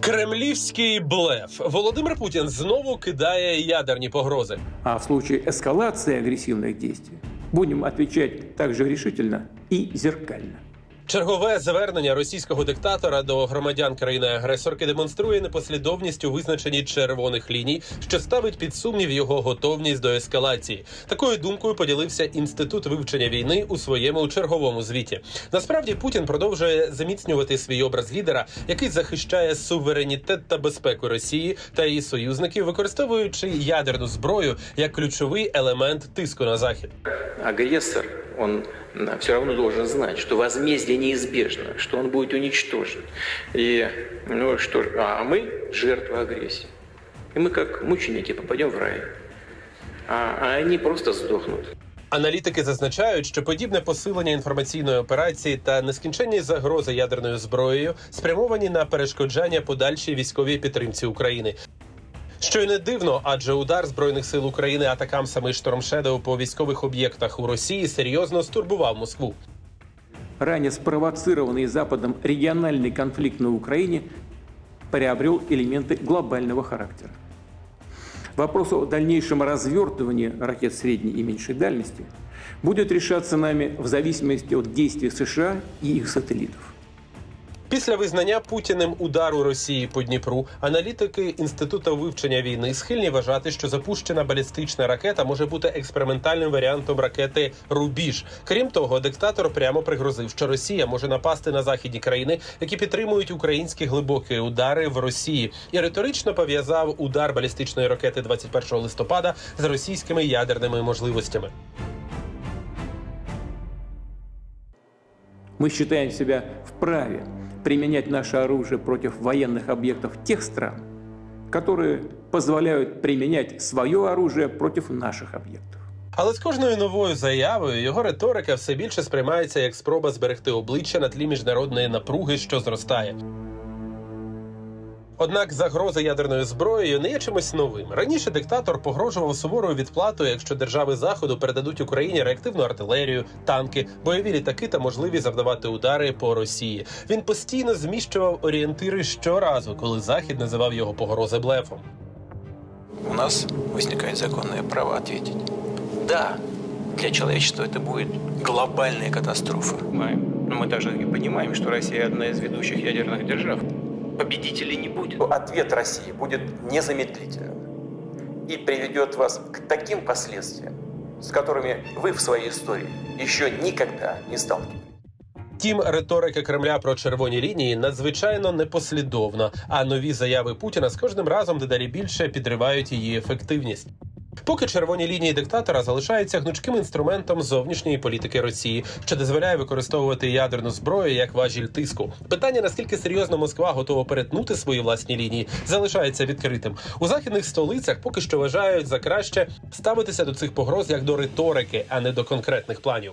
Кремлівський блеф Володимир Путін знову кидає ядерні погрози. А в случае ескалації агресивних дій действий відповідати отвечать также рішительно і зеркально. Чергове звернення російського диктатора до громадян країни-агресорки демонструє непослідовність у визначенні червоних ліній, що ставить під сумнів його готовність до ескалації. Такою думкою поділився інститут вивчення війни у своєму черговому звіті. Насправді Путін продовжує заміцнювати свій образ лідера, який захищає суверенітет та безпеку Росії та її союзників, використовуючи ядерну зброю як ключовий елемент тиску на захід. агрессор, он все равно должен знать, что возмездие неизбежно, что он будет уничтожен. И, ну что ж, а мы жертвы агрессии. И мы как мученики попадем в рай. А, а они просто сдохнут. Аналітики зазначають, що подібне посилення інформаційної операції та нескінченні загрози ядерною зброєю спрямовані на перешкоджання подальшій військовій підтримці України. Що й не дивно, адже удар збройних сил України атакам саме Шторм Шедоу по військових об'єктах у Росії серйозно стурбував Москву. Ранее спровоцированный Западом региональный конфликт на Украине приобрел элементы глобального характера. Вопрос о дальнейшем развертывании ракет средней и меньшей дальности будет решаться нами в зависимости от действий США и их сателлитов. Після визнання Путіним удару Росії по Дніпру аналітики інституту вивчення війни схильні вважати, що запущена балістична ракета може бути експериментальним варіантом ракети Рубіж. Крім того, диктатор прямо пригрозив, що Росія може напасти на західні країни, які підтримують українські глибокі удари в Росії, і риторично пов'язав удар балістичної ракети 21 листопада з російськими ядерними можливостями. Мы считаем себя вправе применять наше оружие против военных объектов тех стран, которые позволяют применять свое оружие против наших объектов. Але з кожною новою заявою його риторика все більше сприймається як спроба зберегти обличчя на тлі міжнародної напруги, що зростає. Однак загроза ядерною зброєю не є чимось новим. Раніше диктатор погрожував суворою відплатою, якщо держави заходу передадуть Україні реактивну артилерію, танки, бойові літаки та можливість завдавати удари по Росії. Він постійно зміщував орієнтири щоразу, коли захід називав його погрози блефом. у нас возникает законное право ответить. Да, для человечества это будет глобальная катастрофа. понимаем. Но мы также и понимаем, что Россия одна из ведущих ядерных держав. Победителей не будет. Ответ России будет незамедлительным и приведет вас к таким последствиям, с которыми вы в своей истории еще никогда не сталкивались. Втім, риторика Кремля про червоні лінії надзвичайно непослідовна, а нові заяви Путіна з кожним разом дедалі більше підривають її ефективність. Поки червоні лінії диктатора залишаються гнучким інструментом зовнішньої політики Росії, що дозволяє використовувати ядерну зброю як важіль тиску. Питання наскільки серйозно Москва готова перетнути свої власні лінії, залишається відкритим. У західних столицях поки що вважають за краще ставитися до цих погроз як до риторики, а не до конкретних планів.